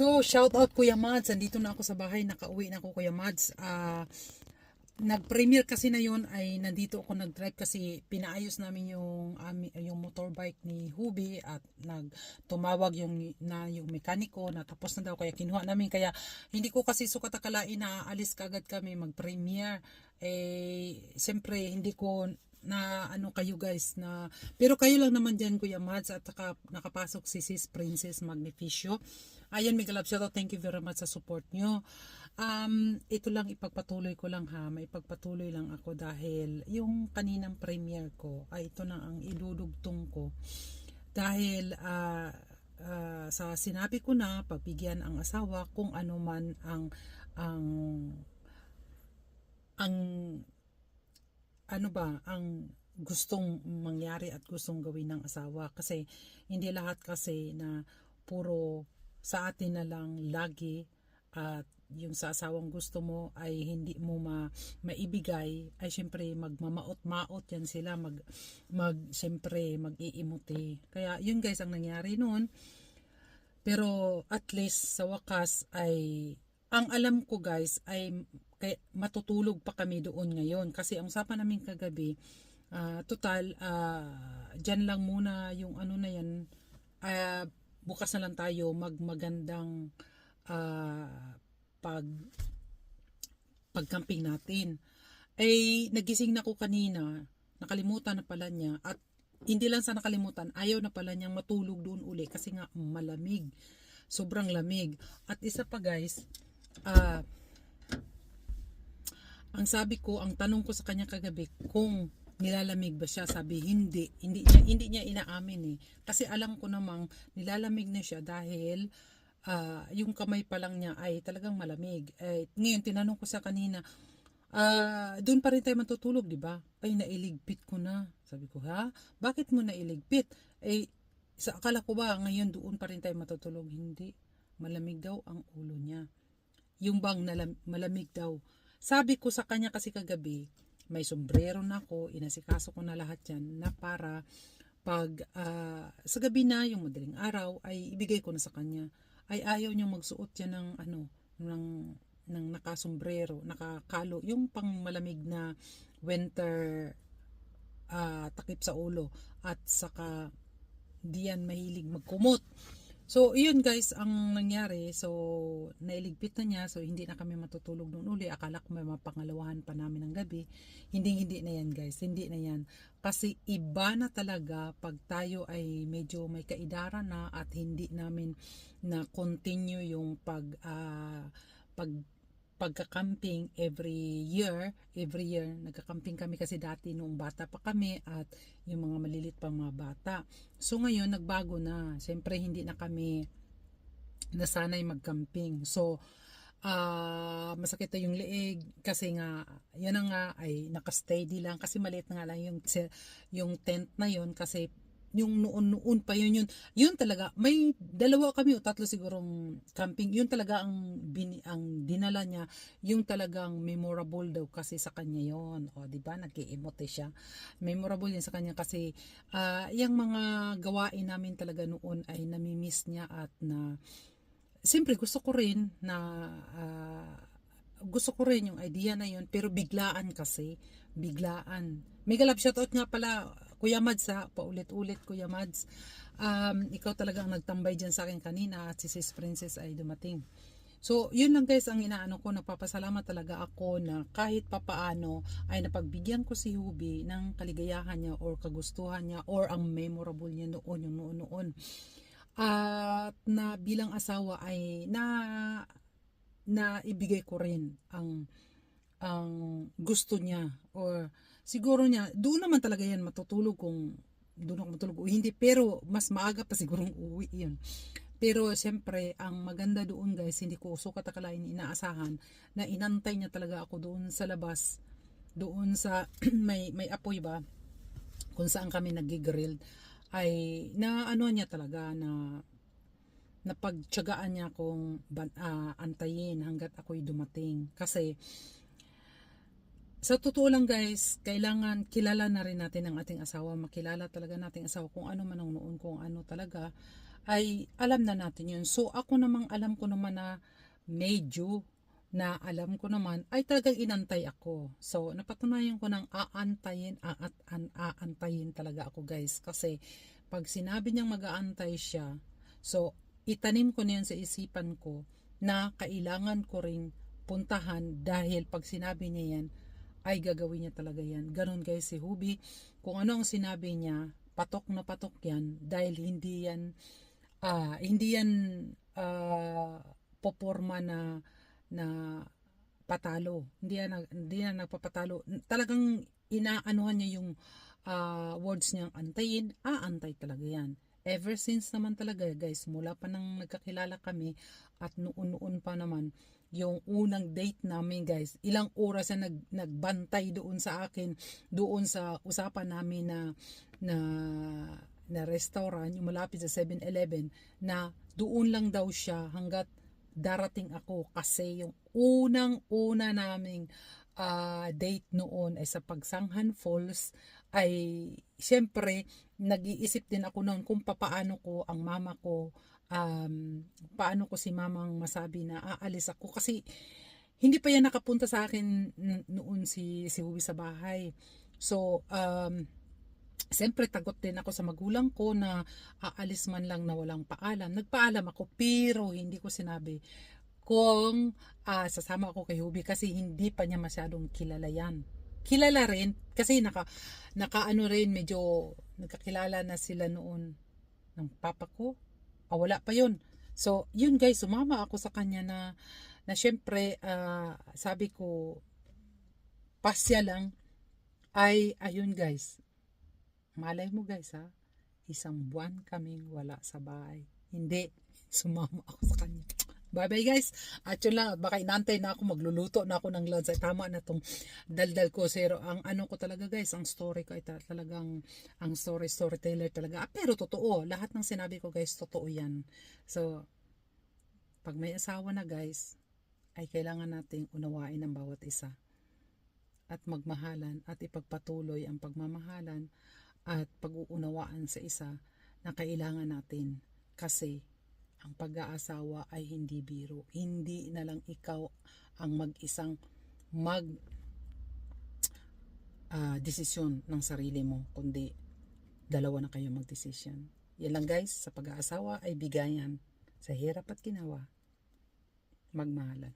So, shout out Kuya Mads. Andito na ako sa bahay. Nakauwi na ako Kuya Mads. Ah, nag-premiere kasi na yon ay nandito ako nag-drive kasi pinaayos namin yung ami, yung motorbike ni Hubi at nag tumawag yung na yung mekaniko na tapos na daw kaya kinuha namin kaya hindi ko kasi sukat akalain na aalis kagad kami mag-premiere eh siyempre hindi ko na ano kayo guys na pero kayo lang naman diyan Kuya Mads at saka nakapasok si Sis Princess Magnificio. Ayan Miguel Shoutout thank you very much sa support nyo. Um, ito lang ipagpatuloy ko lang ha may ipagpatuloy lang ako dahil yung kaninang premiere ko ay ito na ang idudugtong ko. Dahil ah, ah, sa sinabi ko na pagbigyan ang asawa kung ano man ang ang ang ano ba ang gustong mangyari at gustong gawin ng asawa? Kasi hindi lahat kasi na puro sa atin na lang lagi at yung sa asawang gusto mo ay hindi mo ma, maibigay ay syempre magmamaot-maot yan sila mag mag syempre mag-iimuti. Kaya yun guys ang nangyari noon. Pero at least sa wakas ay ang alam ko guys ay matutulog pa kami doon ngayon. Kasi ang usapan namin kagabi ah, total ah, dyan lang muna yung ano na yan ah, bukas na lang tayo mag magandang ah, pag pagcamping natin. Ay nagising na ko kanina nakalimutan na pala niya at hindi lang sa nakalimutan ayaw na pala niyang matulog doon uli kasi nga malamig. Sobrang lamig. At isa pa guys ah ang sabi ko, ang tanong ko sa kanya kagabi, kung nilalamig ba siya, sabi hindi, hindi niya, hindi niya inaamin eh. Kasi alam ko namang nilalamig na siya dahil ah, yung kamay pa lang niya ay talagang malamig. Eh, ngayon, tinanong ko sa kanina, ah, doon pa rin tayo matutulog, di ba? Ay, nailigpit ko na. Sabi ko, ha? Bakit mo nailigpit? Eh, sa akala ko ba, ngayon doon pa rin tayo matutulog? Hindi. Malamig daw ang ulo niya. Yung bang nalam- malamig daw. Sabi ko sa kanya kasi kagabi, may sombrero na ako, inasikaso ko na lahat yan na para pag ah, sa gabi na, yung madaling araw, ay ibigay ko na sa kanya. Ay ayaw niya magsuot yan ng ano, ng, ng nakasombrero, nakakalo, yung pang malamig na winter ah, takip sa ulo at saka di yan mahilig magkumot. So, iyon guys, ang nangyari. So, nailigpit na niya. So, hindi na kami matutulog noon uli. Akala ko may mapangalawahan pa namin ng gabi. Hindi, hindi na yan guys. Hindi na yan. Kasi iba na talaga pag tayo ay medyo may kaidaran na at hindi namin na continue yung pag, ah, pag pagka-camping every year, every year, nagka-camping kami kasi dati nung bata pa kami at yung mga malilit pang mga bata. So ngayon, nagbago na. Siyempre, hindi na kami nasanay mag-camping. So, ah masakit yung leeg kasi nga, yan na nga ay naka-steady lang kasi maliit na nga lang yung, yung tent na yun kasi yung noon-noon pa yun yun. Yun talaga may dalawa kami o tatlo sigurong camping. Yun talaga ang bini, ang dinala niya. Yung talagang memorable daw kasi sa kanya yon o di ba? Nag-emote siya. Memorable yun sa kanya kasi ah yung mga gawain namin talaga noon ay namimiss niya at na siyempre gusto ko rin na ah, gusto ko rin yung idea na yun pero biglaan kasi. Biglaan. Mega love shoutout nga pala Kuya Mads ha paulit-ulit Kuya Mads um, ikaw talaga ang nagtambay dyan sa akin kanina at si Sis Princess ay dumating So, yun lang guys ang inaano ko. Nagpapasalamat talaga ako na kahit papaano ay napagbigyan ko si Hubi ng kaligayahan niya or kagustuhan niya or ang memorable niya noon, yung noon-noon. At na bilang asawa ay na na ibigay ko rin ang ang gusto niya or siguro niya doon naman talaga yan matutulog kung doon ako matulog o hindi pero mas maaga pa sigurong uwi yun pero siyempre ang maganda doon guys hindi ko sukat akalain inaasahan na inantay niya talaga ako doon sa labas doon sa may may apoy ba kung saan kami nagigrill ay na ano niya talaga na napagtyagaan niya ban- ah, antayin hanggat ako'y dumating. Kasi, sa totoo lang guys, kailangan kilala na rin natin ang ating asawa. Makilala talaga nating asawa kung ano man ang noon, kung ano talaga. ay alam na natin yun. So ako namang alam ko naman na medyo na alam ko naman ay talagang inantay ako. So napatunayan ko ng aantayin, aat, an, aantayin talaga ako guys. Kasi pag sinabi niyang mag-aantay siya, so itanim ko na sa isipan ko na kailangan ko ring puntahan dahil pag sinabi niya yan, ay gagawin niya talaga yan. Ganon guys si Hubi. Kung ano ang sinabi niya, patok na patok yan dahil hindi yan ah hindi yan ah, poporma na na patalo. Hindi yan, hindi yan nagpapatalo. Talagang inaanuhan niya yung ah, words niyang antayin. Ah, antay talaga yan. Ever since naman talaga guys, mula pa nang nagkakilala kami at noon-noon pa naman, yung unang date namin guys, ilang oras na nag, nagbantay doon sa akin, doon sa usapan namin na na na restaurant, yung malapit sa 7-Eleven, na doon lang daw siya hanggat darating ako. Kasi yung unang-una naming ah, date noon ay sa Pagsanghan Falls ay siyempre nag-iisip din ako noon kung papaano ko ang mama ko um, paano ko si mamang masabi na aalis ako kasi hindi pa yan nakapunta sa akin noon si si Huwi sa bahay so um, Siyempre, tagot din ako sa magulang ko na aalis man lang na walang paalam. Nagpaalam ako, pero hindi ko sinabi kung ah, sasama ako kay Hubi kasi hindi pa niya masyadong kilala yan. Kilala rin, kasi naka, naka ano rin, medyo nagkakilala na sila noon ng papa ko. Ah, wala pa yun. So, yun guys, sumama ako sa kanya na, na syempre, ah, sabi ko, pasya lang, ay, ayun guys, Malay mo guys ha, isang buwan kaming wala sa bahay. Hindi, sumama ako sa kanya. Bye bye guys. At yun lang, baka inantay na ako, magluluto na ako ng lunch. Tama na tong daldal ko. Pero ang ano ko talaga guys, ang story ko ay ta- talagang, ang story storyteller talaga. Ah, pero totoo, lahat ng sinabi ko guys, totoo yan. So, pag may asawa na guys, ay kailangan nating unawain ang bawat isa at magmahalan at ipagpatuloy ang pagmamahalan at pag-uunawaan sa isa na kailangan natin kasi ang pag-aasawa ay hindi biro. Hindi na lang ikaw ang mag-isang mag ah, desisyon ng sarili mo, kundi dalawa na kayo magdesisyon. Yan lang guys, sa pag-aasawa ay bigayan. Sa hirap at ginawa, magmahalan.